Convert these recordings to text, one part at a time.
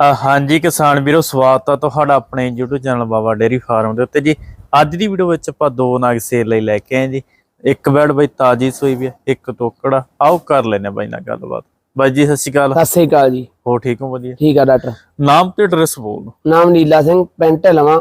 ਹਾਂਜੀ ਕਿਸਾਨ ਵੀਰੋ ਸਵਾਗਤ ਆ ਤੁਹਾਡਾ ਆਪਣੇ YouTube channel Baba dairy farm ਦੇ ਉੱਤੇ ਜੀ। ਅੱਜ ਦੀ ਵੀਡੀਓ ਵਿੱਚ ਆਪਾਂ ਦੋ ਨਾਗ ਸੇਲ ਲਈ ਲੈ ਕੇ ਆਏ ਜੀ। ਇੱਕ ਬੈਡ ਬਈ ਤਾਜੀ ਸੂਈ ਵੀ ਆ, ਇੱਕ ਤੋਕੜਾ। ਆਓ ਕਰ ਲੈਨੇ ਬਾਈ ਨਾਲ ਗੱਲਬਾਤ। ਬਾਈ ਜੀ ਸਤਿ ਸ਼੍ਰੀ ਅਕਾਲ। ਸਤਿ ਸ੍ਰੀ ਅਕਾਲ ਜੀ। ਹੋ ਠੀਕ ਹੋ ਵਧੀਆ? ਠੀਕ ਆ ਡਾਕਟਰ। ਨਾਮ ਤੇ ਐਡਰੈਸ ਬੋਲ। ਨਾਮ ਨੀਲਾ ਸਿੰਘ ਪਿੰਡ ਢਲਵਾ।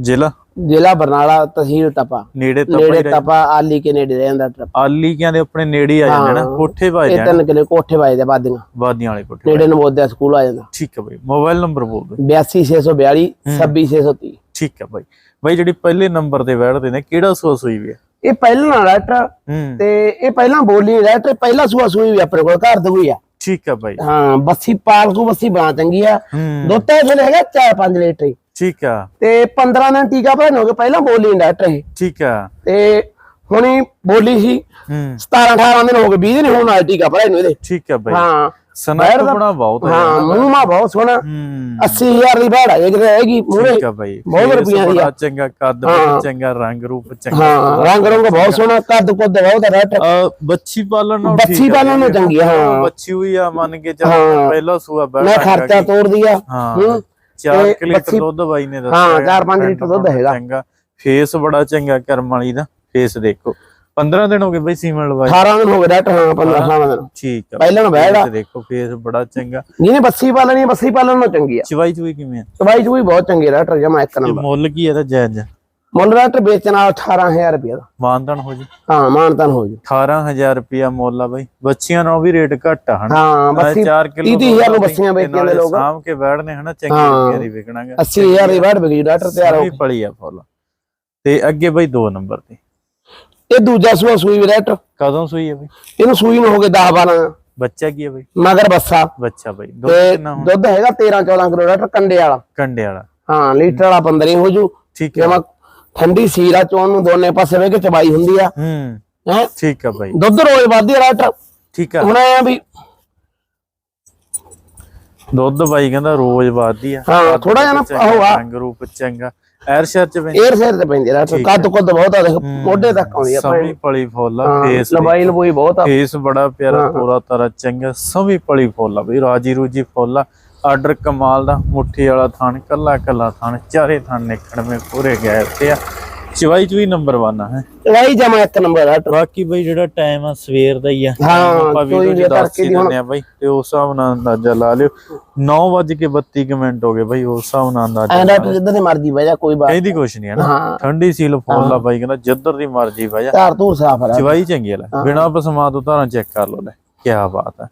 ਜ਼ਿਲ੍ਹਾ? ਜ਼ਿਲ੍ਹਾ ਬਰਨਾਲਾ ਤਹਿਸੀਲ ਤਪਾ। ਨੇੜੇ ਤਪਾ ਆਲੀ ਕੇ ਨੇੜੇ ਰਹਿੰਦਾ ਡਾਕਟਰ ਆਲੀ ਕਿਆਂ ਦੇ ਆਪਣੇ ਨੇੜੇ ਆ ਜਾਂਦੇ ਨਾ। ਕੋਠੇ ਭਾਈ ਇਹ ਤਿੰਨ ਕਿਲੇ ਕੋਠੇ ਵੱਜਦੇ ਬਾਦੀਆਂ ਵਾਦੀਆਂ। ਵਾਲੇ ਕੋਠੇ ਨੇੜੇ ਨਵੋਦਿਆ ਸਕੂਲ ਆ ਜਾਂਦਾ। ਠੀਕ ਹੈ ਬਾਈ ਮੋਬਾਈਲ ਨੰਬਰ ਬੋਲ ਦਿਓ। 82642 26630 ਠੀਕ ਹੈ ਬਾਈ। ਬਾਈ ਜਿਹੜੀ ਪਹਿਲੇ ਨੰਬਰ ਤੇ ਬੈਠਦੇ ਨੇ ਕਿਹੜਾ ਸੂਆ ਸੂਈ ਵੀ ਇਹ ਪਹਿਲਾਂ ਹੂੰ। ਤੇ ਇਹ ਪਹਿਲਾਂ ਬੋਲੀ ਡਾਕਟਰ ਪਹਿਲਾ ਸੂਆ ਸੂਈ ਵੀ ਆਪਣੇ ਕੋਲ ਘਰ ਦੂਈ ਆ। ਠੀਕ ਹੈ ਬਾਈ। ਹਾਂ ਬੱਸੀ ਪਾਲਕੂ ਬੱਸੀ ਬਣਾ ਚੰਗੀ ਆ। ਦੁੱਧ ਤਾਂ ਇਹਦੇ ਹੈਗਾ 4-5 ਲੀਟਰ ਹੀ। ਠੀਕ ਆ। ਤੇ 15 ਦਿਨ ਟੀਕਾ ਭਰਨ ਹੋ ਗਏ ਪਹਿਲਾਂ ਬੋਲੀ ਨੀ ਡਾਕਟਰ ਇਹ। ਠੀਕ ਆ। ਤੇ ਹੁਣੀ ਬੋਲੀ ਸੀ ਹੂੰ। 17 18 ਦਿਨ ਹੋ ਗਏ 20 ਦਿਨ ਹੋਣ ਵਾਲੇ ਟੀਕਾ ਭਰਾਏ ਨੂੰ ਇਹਦੇ। ਠੀਕ ਆ ਬਾਈ। ਹਾਂ। ਦਾ- ਬਣਾ ਬਹੁਤ ਹੈ ਮੂੰਹ ਮਾ ਬਹੁਤ ਸੋਹਣਾ। ਹੂੰ। 80000 ਦੀ ਭਾੜਾ ਇਹ ਕਿਤੇ ਹੈਗੀ ਮੂਰੇ ਠੀਕ ਆ ਬਾਈ। ਬਹੁਤ ਰੁਪਈਆਂ ਦੀ। ਬੜਾ ਚੰਗਾ ਕੱਦ ਚੰਗਾ ਰੰਗ ਰੂਪ ਚੰਗਾ। ਹਾਂ ਰੰਗ ਰੰਗ ਬਹੁਤ ਸੋਹਣਾ ਕੱਦ ਕੁੱਦ ਬਹੁਤ ਰੈਟ ਬੱਚੀ ਪਾਲਣ ਨੂੰ ਬੱਚੀ ਪਾਲਣ ਨੂੰ। ਚੰਗੀ ਹਾਂ। ਬੱਚੀ ਹੋਈ ਆ ਮੰਨ ਕੇ ਚੱਲ। ਪਹਿਲਾ ਸੂਆ ਬੈਠ ਮੈਂ ਖਰਚਾ ਤੋੜਦੀ ਆ। ਹਾਂ। ਹੂੰ। 4 ਤੇ ਕਿਲੋ ਬੱਚੀ- ਦੁੱਧ ਬਾਈ ਨੇ ਹਾਂ, ਦੱਸਿਆ ਚਾਰ ਪੰਜ ਲੀਟਰ ਦੁੱਧ ਹੈਗਾ। ਚੰਗਾ। ਫੇਸ ਬੜਾ ਚੰਗਾ ਕਰਮ ਵਾਲੀ ਦਾ। ਫੇਸ ਦੇਖੋ। 15 ਦਿਨ ਹੋ ਗਏ ਬਈ ਸੀਮਨ ਲਵਾਈ 18 ਦਿਨ ਹੋ ਗਏ ਡਾਕਟਰ ਹਾਂ 15 16 ਦਿਨ। ਠੀਕ ਆ। ਪਹਿਲਾਂ ਨੂੰ ਬਹਿ ਫੇਸ ਦੇਖੋ ਫੇਸ ਬੜਾ ਚੰਗਾ। ਜਿਹਨੇ ਬੱਸੀ ਪਾਲਣੀ ਬੱਸੀ ਪਾਲਣ ਨੂੰ ਚੰਗੀ ਆ। ਚਵਾਈ ਚੁਈ ਕਿਵੇਂ ਆ? ਦਵਾਈ ਚ ਵੀ ਬਹੁਤ ਚੰਗੀ ਡਾਕਟਰ ਜਮਾ ਇੱਕ ਨੰਬਰ। ਮੁੱਲ ਕੀ ਇਹਦਾ ਜਾਇਜ਼? ਮੁੱਲ ਡਾਕਟਰ ਵੇਚਣਾ 18000 ਰੁਪਏ ਦਾ। ਮਾਨਦਾਨ ਹੋ ਜੀ। ਹਾਂ ਮਾਨਤਨ ਹੋ ਜੂ। 18000 ਰੁਪਿਆ ਮੁੱਲ ਆ ਬਾਈ। ਬੱਚੀਆਂ ਨਾਲੋਂ ਵੀ ਰੇਟ ਘੱਟ ਆ ਹਨਾ? ਹਾਂ ਬੱਸੀ 4 ਕਿਲੋ 30000 ਨੂੰ ਬੱਸੀਆਂ ਵੇਚਦੇ ਨੇ ਲੋਕ। ਸਾਮ ਕੇ ਬੈਠਨੇ ਹਨਾ? ਚੰਗੇ ਹਾਂ। ਰੁਪਏ ਦੀ ਵਿਕਣਾਗਾ 80000 ਦੀ ਵਾੜ ਵਿਕੀ ਡਾਕਟਰ ਤਿਆਰ ਹੋ ਵੀ ਪਲੀ ਆ ਫੁੱਲ। ਤੇ ਅੱਗੇ ਬਾਈ 2 ਨੰਬਰ ਤੇ। ਇਹ ਦੂਜਾ ਸੂਆ ਸੂਈ ਵੀ ਡਾਕਟਰ ਕਦੋਂ ਸੂਈ ਆ ਬਾਈ? ਇਹਨੂੰ ਸੂਈ ਨੂੰ ਹੋ ਗਏ 10 12 ਬੱਚਾ ਕੀ ਆ ਬਾਈ? ਮਗਰ ਬੱਸਾ। ਬੱਚਾ ਬਾਈ। ਦੁੱਧ ਹੈਗਾ 13 14 ਕਿਲੋ ਡਾਕਟਰ ਕੰਡੇ ਵਾਲਾ। ਕੰਡੇ ਵਾਲਾ। ਹਾਂ ਲੀਟਰ ਵਾਲਾ 15 ਹੀ ਹੋ ਜੂ। ਠੀਕ ਹੈ। ਠੰਡੀ ਸੀਰਾ ਚੋਣ ਨੂੰ ਦੋਨੇ ਪਾਸੇ ਵੇ ਕੇ ਚਬਾਈ ਹੁੰਦੀ ਆ। ਹੂੰ। ਹੈ? ਠੀਕ ਆ ਬਾਈ। ਦੁੱਧ ਰੋਜ਼ ਵੱਧਦੀ ਆ ਡਾਕਟਰ ਠੀਕ ਆ। ਹੁਣ ਐ ਵੀ ਦੁੱਧ ਬਾਈ ਕਹਿੰਦਾ ਰੋਜ਼ ਵੱਧਦੀ ਆ। ਹਾਂ, ਥੋੜ੍ਹਾ ਜਿਹਾ ਨਾ ਉਹ ਆ। ਰੰਗ ਰੂਪ ਚੰਗਾ। ਐਰ ਸ਼ਹਿਰ ਚ ਪੈਂਦੀ ਏਅਰ ਸੇਰ ਤੇ ਪੈਂਦੀ ਆ ਡਾਕਟਰ ਕੱਦ ਕੁੱਦ ਬਹੁਤ ਆ ਦੇਖ ਮੋਢੇ ਤੱਕ ਆਉਂਦੀ ਆ ਸਮੀ ਪਲੀ ਫੁੱਲ ਆ ਫੇਸ ਲੰਬਾਈ ਲੰਬੂਈ ਬਹੁਤ ਆ। ਫੇਸ ਬੜਾ ਪਿਆਰਾ ਪੂਰਾ ਤਾਰਾ ਚੰਗਾ ਸਮੀ ਪਲੀ ਫੁੱਲ ਆ ਬਈ ਰਾਜੀ ਰੂਜੀ ਫੁੱਲ ਆ। ਆਰਡਰ ਕਮਾਲ ਦਾ ਮੁੱਠੀ ਵਾਲਾ ਥਾਨ ਕੱਲਾ ਕੱਲਾ ਥਾਨ ਚਾਰੇ ਥਾਨ ਨਿਕੜਵੇਂ ਪੂਰੇ ਗਏ ਤੇ ਆ। ਚਵਾਈ ਚਵੀ ਨੰਬਰ 1 ਆ ਹੈ? ਵਾਈ ਜਮਾ ਇੱਕ ਨੰਬਰ ਡਾਕਟਰ ਬਾਕੀ ਬਈ ਜਿਹੜਾ ਟਾਈਮ ਆ ਸਵੇਰ ਦਾ ਹੀ ਆ। ਹਾਂ, ਆਪਾਂ ਕੋਈ ਵੀਡੀਓ ਵੀ ਚ ਦੱਸ ਤੜਕੇ ਹੀ ਦੀ ਹੁਣ- ਦਿੰਦੇ ਆ ਬਈ ਤੇ ਉਸ ਹਿਸਾਬ ਨਾਲ ਅੰਦਾਜ਼ਾ ਲਾ ਲਿਓ। 9:32 ਮਿੰਟ ਹੋ ਗਏ ਬਈ ਉਸ ਹਿਸਾਬ ਨਾਲ ਅੰਦਾਜ਼ਾ ਐ ਡਾਕਟਰ ਜਿੱਦਾਂ ਦੀ ਮਰਜ਼ੀ ਬਹਿ ਜਾ ਕੋਈ ਬਾਤ ਕਹਿੰਦੀ ਕੁਛ ਨਹੀਂ ਹੈ ਨਾ। ਠੰਡੀ ਸੀਲ ਫੁੱਲ ਆ ਬਾਈ ਕਹਿੰਦਾ ਜਿੱਧਰ ਦੀ ਮਰਜ਼ੀ ਬਹਿ ਜਾ। ਧਾਰ ਧੂਰ ਸਾਫ਼ ਆ ਚਵਾਈ ਚੰਗੀ ਆ ਲੈ। ਬਿਨਾ ਪਸਮਾ ਤੋਂ ਧਾਰਾਂ ਚੈੱਕ ਕਰ ਲੋ ਲੈ ਕੀ ਬਾਤ ਹੈ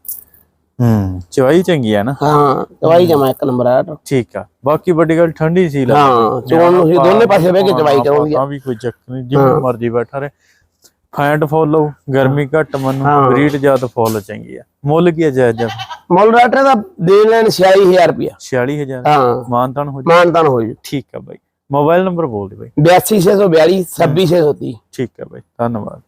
ਹੂੰ। ਚਵਾਈ ਚੰਗੀ ਆ ਨਾ। ਹਾਂ ਦਵਾਈ ਜਮਾ ਇੱਕ ਨੰਬਰ ਆ ਠੀਕ ਆ। ਬਾਕੀ ਵੱਡੀ ਗੱਲ ਠੰਡੀ ਸੀ ਲਾ। ਹਾਂ ਚੋਣ ਨੂੰ ਸੀ ਦੋਨੇ ਪਾਸੇ ਬਹਿ ਕੇ ਚਵਾਈ ਕਰੂੰਗੀ। ਤਾਂ ਵੀ ਕੋਈ ਚੱਕਰ ਨਹੀਂ ਜਿਵੇਂ ਮਰਜ਼ੀ ਬੈਠਾ ਰਹੇ। ਫੈਂਟ ਫੋਲੋ ਗਰਮੀ ਘੱਟ ਮੰਨੂ ਬਰੀਡ ਜ਼ਿਆਦਾ ਫੁੱਲ ਚੰਗੀ ਆ। ਮੁੱਲ ਕੀ ਹੈ ਜਾਇਜ਼ ਮੁੱਲ ਡਾਕਟਰ ਦਾ ਦੇਣ ਲੈਣ 26000 ਰੁਪਿਆ 46000 ਹਾਂ। ਮਾਨਤਾਨ ਹੋ ਜਾ। ਮਾਨਤਾਨ ਹੋ ਜੂ। ਠੀਕ ਆ ਬਾਈ। ਮੋਬਾਈਲ ਨੰਬਰ ਬੋਲ ਦੇ ਬਾਈ। 82642 26630 ਠੀਕ ਆ ਬਾਈ। ਧੰਨਵਾਦ।